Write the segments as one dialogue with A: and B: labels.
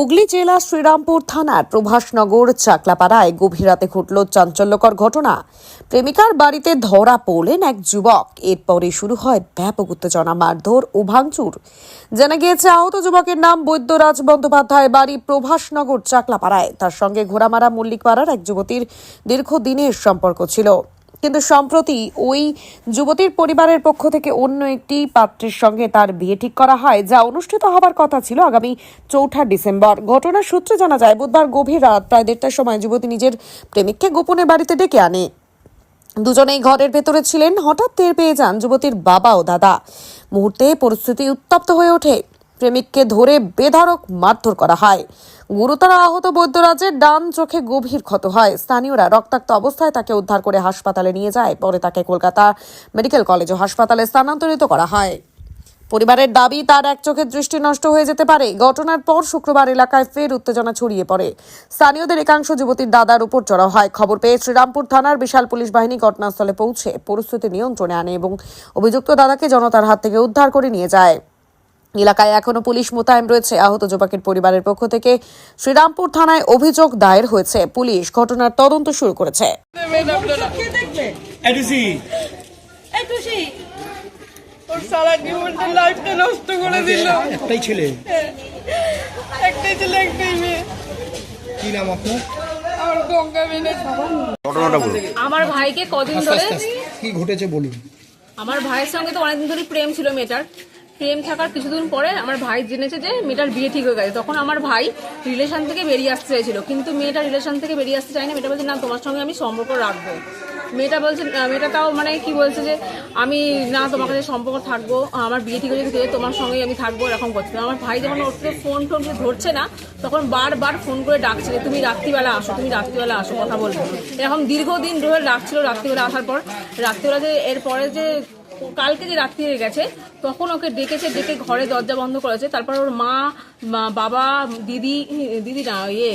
A: হুগলি জেলা শ্রীরামপুর থানার প্রভাসনগর চাকলাপাড়ায় গভীর রাতে ঘটল চাঞ্চল্যকর ঘটনা। প্রেমিকার বাড়িতে ধরা পড়লেন এক যুবক। এরপরে শুরু হয় ব্যাপক উত্তেজনা, মারধর ও ভাঙচুর। জানা গিয়েছে, আহত যুবকের নাম বৈদ্যরাজ বন্দ্যোপাধ্যায়, বাড়ি প্রভাসনগর চাকলাপাড়ায়। তার সঙ্গে ঘোড়ামারা মল্লিকপাড়ার এক যুবতীর দীর্ঘদিনের সম্পর্ক ছিল। কিন্তু সম্প্রতি ওই যুবতীর পরিবারের পক্ষ থেকে অন্য একটি পাত্রের সঙ্গে তার বিয়ে ঠিক করা হয়, যা অনুষ্ঠিত হবার কথা ছিল আগামী চৌঠা ডিসেম্বর। ঘটনার সূত্রে জানা যায়, বুধবার গভীর রাত প্রায় দেড়টার সময় যুবতী নিজের প্রেমিককে গোপনে বাড়িতে ডেকে আনে। দুজনেই ঘরের ভেতরে ছিলেন। হঠাৎ টের পেয়ে যান যুবতীর বাবা ও দাদা। মুহূর্তে পরিস্থিতি উত্তপ্ত হয়ে ওঠে। প্রেমিককে ধরে বেধারক মারধর করা হয়। গুরুতর আহত বৈদ্যরাজের ডান চোখে গভীর ক্ষত হয়। স্থানীয়রা রক্তাক্ত অবস্থায় তাকে উদ্ধার করে হাসপাতালে নিয়ে যায়। পরে তাকে কলকাতা মেডিকেল কলেজ ও হাসপাতালে স্থানান্তরিত করা হয়। পরিবারের দাবি, তার এক চোখের দৃষ্টি নষ্ট হয়ে যেতে পারে। ঘটনার পর শুক্রবার এলাকায় ফের উত্তেজনা ছড়িয়ে পড়ে। স্থানীয়দের একাংশ যুবতীর দাদার উপর চড়া হয়। খবর পেয়ে শ্রীরামপুর থানার বিশাল পুলিশ বাহিনী ঘটনাস্থলে পৌঁছে পরিস্থিতি নিয়ন্ত্রণে আনে এবং অভিযুক্ত দাদাকে জনতার হাত থেকে উদ্ধার করে নিয়ে যায়। এলাকায় এখনও পুলিশ মোতায়েন রয়েছে। আহত যুবকের পরিবারের পক্ষ থেকে শ্রীরামপুর থানায় অভিযোগ দায়ের হয়েছে। পুলিশ ঘটনার তদন্ত শুরু করেছে।
B: একটাই ছেলে।
C: একটাই ছেলে একটাই মেয়ে।
B: কি নাম আপনার?
C: আমার গঙ্গা
B: ঘটনাটা বলুন।
D: আমার ভাইকে কদিন ধরে।
B: কি ঘটেছে বলুন।
D: আমার ভাইয়ের সঙ্গে তো অনেকদিন ধরে প্রেম ছিল মেয়েটার। প্রেম থাকার কিছুদিন পরে আমার ভাই জেনেছে যে মেয়েটার বিয়ে ঠিক হয়ে গেছে। তখন আমার ভাই রিলেশন থেকে বেরিয়ে আসতে চাইছিল। কিন্তু মেয়েটা রিলেশন থেকে বেরিয়ে আসতে চাই চায়নি। মেয়েটা বলছে, না, তোমার সঙ্গে আমি সম্পর্ক রাখব। মেয়েটা বলছে মেয়েটা তাও মানে কি বলছে যে, আমি, না, তোমার কাছে সম্পর্ক থাকব। আমার বিয়ে ঠিক হয়ে তোমার সঙ্গেই আমি থাকব, এরকম করছে। আমার ভাই যখন ওর থেকে ফোন টোন ধরছে না, তখন বারবার ফোন করে ডাকছে যে, তুমি রাত্রিবেলা আসো, তুমি রাত্রিবেলা আসো, কথা বলব। এরকম দীর্ঘদিন ধরে ডাকছিল রাত্রিবেলা আসার পর। রাত্রিবেলা যে, এরপরে যে কালকে যে রাত্রি হয়ে গেছে তখন ওকে ডেকেছে ডেকে ঘরে দরজা বন্ধ করেছে। তারপর ওর মা বাবা দিদি দিদি না ইয়ে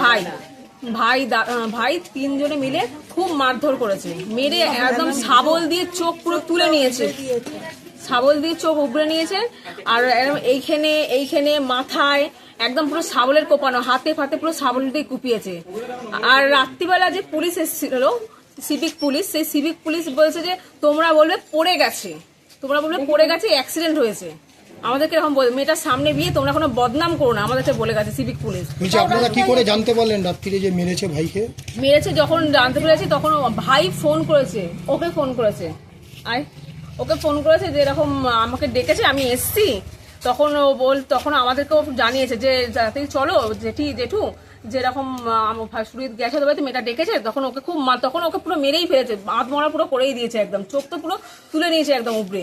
D: ভাই। ভাই ভাই তিনজনে মিলে খুব মারধর করেছে। মেরে একদম শাবল দিয়ে চোখ পুরো তুলে নিয়েছে। শাবল দিয়ে চোখ উপড়ে নিয়েছে। আর এইখানে এইখানে মাথায় একদম পুরো শাবলের কোপানো হাতে ফাতে পুরো শাবল দিয়ে কুপিয়েছে। আর রাত্রিবেলা যে পুলিশ এসেছিল সিভিক পুলিশ সেই সিভিক পুলিশ বলছে যে তোমরা বলবে পড়ে গেছে। তোমরা বলবে পড়ে গেছে অ্যাক্সিডেন্ট হয়েছে। আমাদেরকে এরকম বল মেয়েটার সামনে বিয়ে তোমরা কোনো বদনাম করো না আমাদেরকে বলে গেছে সিভিক পুলিশ
B: আপনারা কি করে জানতে পারলেন রাত্রিরে যে মেরেছে ভাইকে?
D: মেরেছে যখন জানতে পেরেছি তখন ভাই ফোন করেছে ওকে ফোন করেছে। আয় ওকে ফোন করেছে যে এরকম আমাকে ডেকেছে আমি এসছি। তখন ও বল তখন আমাদেরকেও জানিয়েছে যে তাড়াতাড়ি চলো জেঠি জেঠু যেরকম সুরিত গেছে তো বাড়িতে, মেয়েটা ডেকেছে, তখন ওকে খুব তখন ওকে পুরো মেরেই ফেলেছে। বাঁধ মরা পুরো করেই দিয়েছে একদম। চোখ তো পুরো তুলে নিয়েছে একদম উপরে।